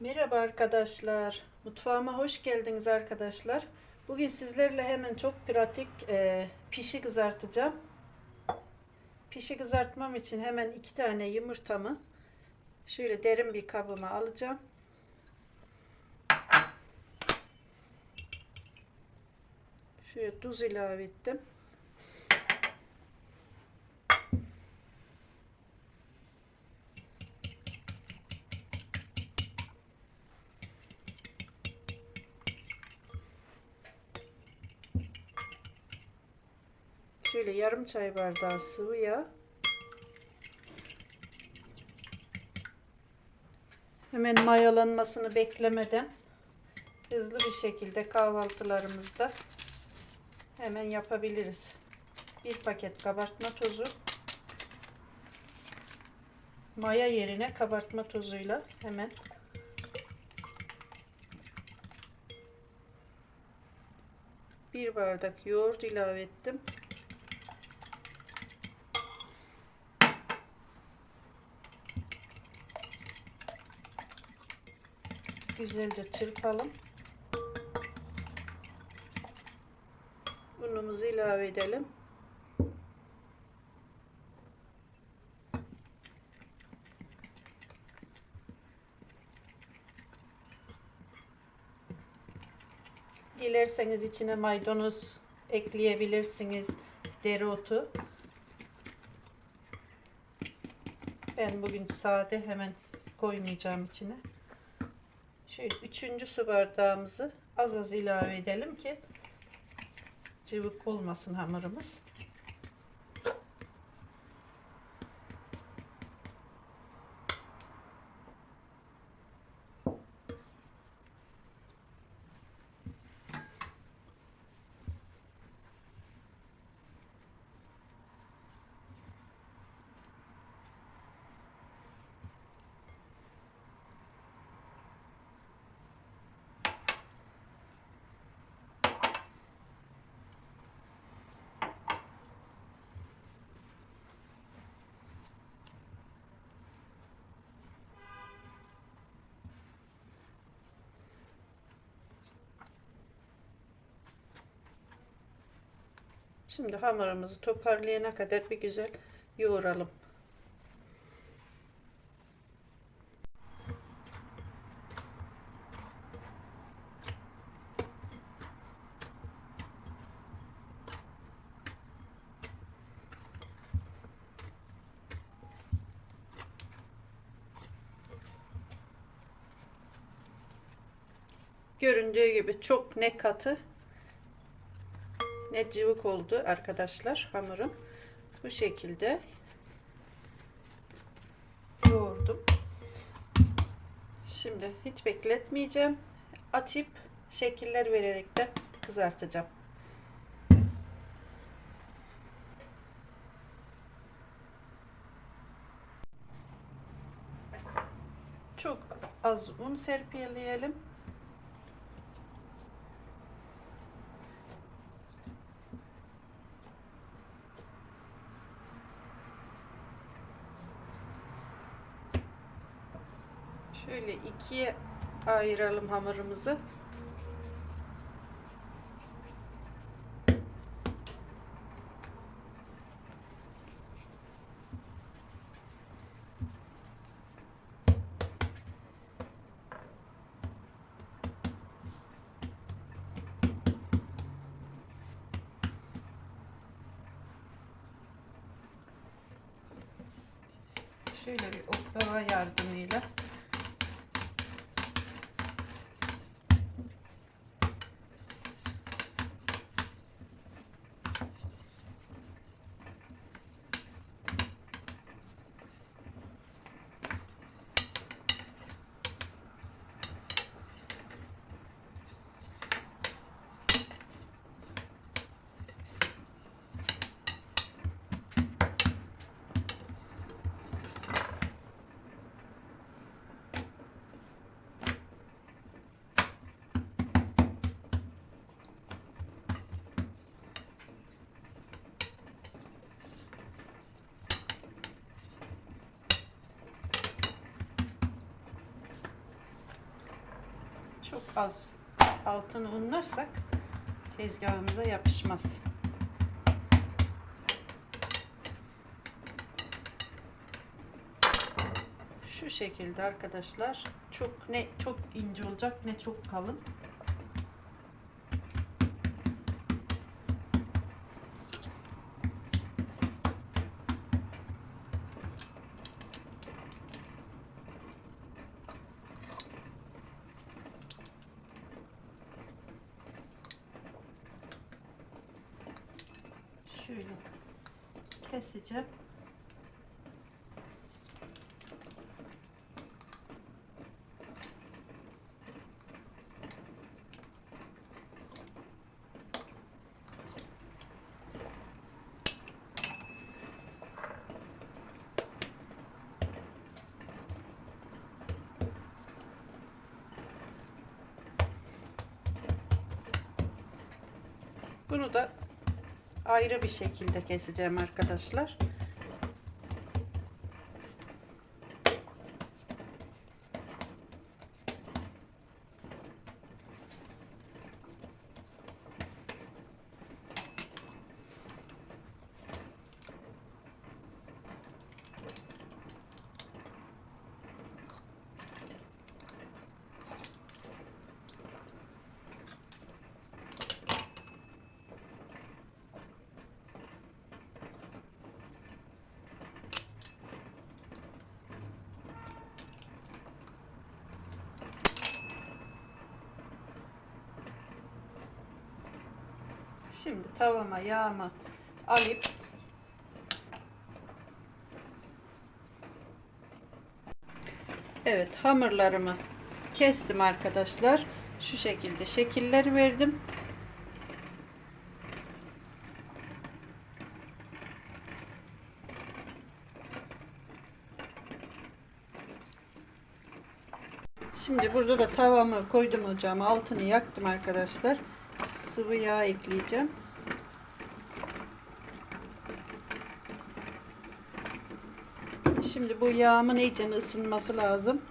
Merhaba arkadaşlar. Mutfağıma hoş geldiniz arkadaşlar. Bugün sizlerle hemen çok pratik e, pişi kızartacağım. Pişi kızartmam için hemen iki tane yumurtamı şöyle derin bir kabıma alacağım. Şöyle tuz ilave ettim. Şöyle yarım çay bardağı sıvı yağ. Hemen mayalanmasını beklemeden hızlı bir şekilde kahvaltılarımızda hemen yapabiliriz. Bir paket kabartma tozu. Maya yerine kabartma tozuyla hemen bir bardak yoğurt ilave ettim. Güzelce çırpalım. Unumuzu ilave edelim. Dilerseniz içine maydanoz ekleyebilirsiniz. Dereotu. Ben bugün sade hemen koymayacağım içine. Şöyle üçüncü su bardağımızı az az ilave edelim ki cıvık olmasın hamurumuz. Şimdi hamurumuzu toparlayana kadar bir güzel yoğuralım. Göründüğü gibi çok ne katı ne cıvık oldu arkadaşlar hamurum. Bu şekilde yoğurdum. Şimdi hiç bekletmeyeceğim. Açıp şekiller vererek de kızartacağım. Çok az un serpiyeleyelim. Şöyle ikiye ayıralım hamurumuzu. Şöyle bir oklava yardımıyla az altını unlarsak tezgahımıza yapışmaz. Şu şekilde arkadaşlar. Çok ne çok ince olacak ne çok kalın. Şöyle keseceğim. Bunu da ayrı bir şekilde keseceğim arkadaşlar. Şimdi tavama yağımı alıp Evet hamurlarımı kestim arkadaşlar. Şu şekilde şekiller verdim. Şimdi burada da tavamı koydum ocağıma. Altını yaktım arkadaşlar. Sıvı yağ ekleyeceğim. Şimdi bu yağımın iyice ısınması lazım.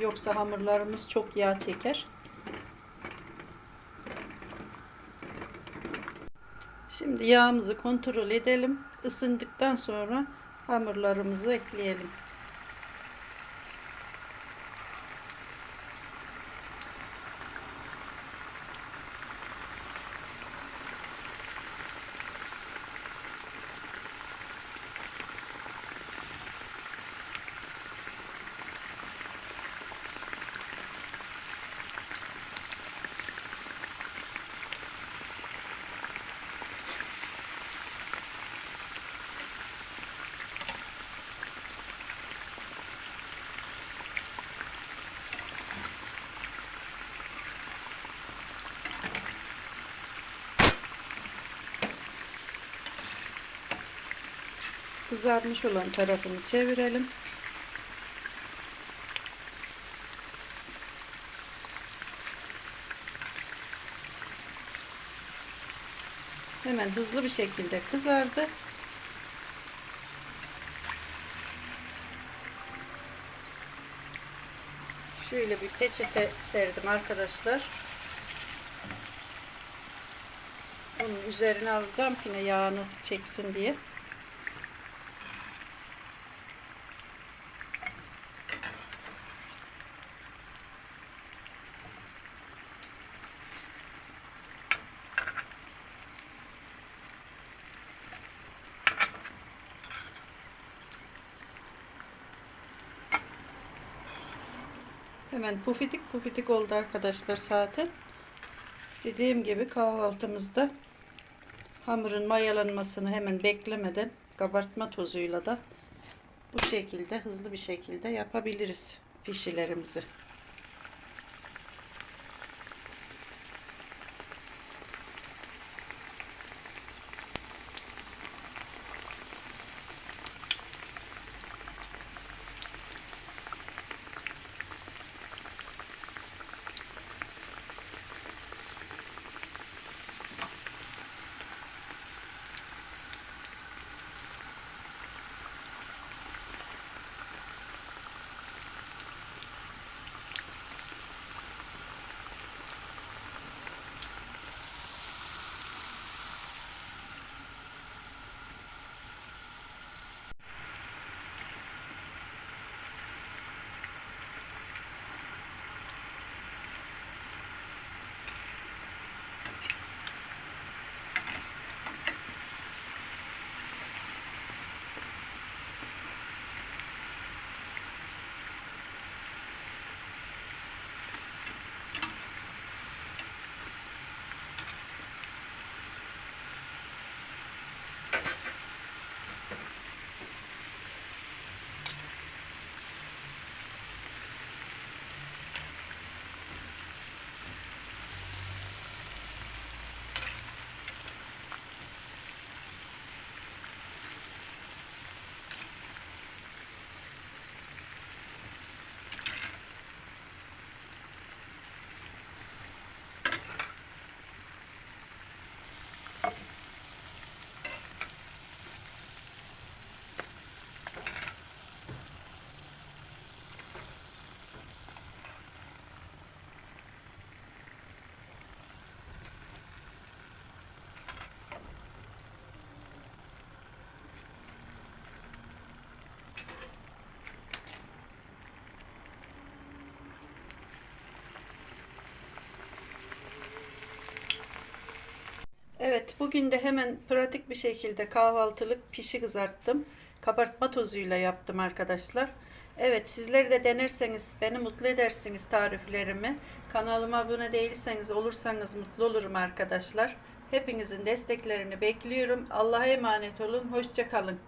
Yoksa hamurlarımız çok yağ çeker. Şimdi yağımızı kontrol edelim. Isındıktan sonra hamurlarımızı ekleyelim. Kızarmış olan tarafını çevirelim. Hemen hızlı bir şekilde kızardı. Şöyle bir peçete serdim arkadaşlar. Onun üzerine alacağım yine yağını çeksin diye. Hemen pufidik pufidik oldu arkadaşlar zaten. Dediğim gibi kahvaltımızda hamurun mayalanmasını hemen beklemeden kabartma tozuyla da bu şekilde hızlı bir şekilde yapabiliriz pişilerimizi. Evet, bugün de hemen pratik bir şekilde kahvaltılık pişi kızarttım. Kabartma tozuyla yaptım arkadaşlar. Evet, sizleri de denerseniz beni mutlu edersiniz tariflerimi. Kanalıma abone değilseniz olursanız mutlu olurum arkadaşlar. Hepinizin desteklerini bekliyorum. Allah'a emanet olun. Hoşça kalın.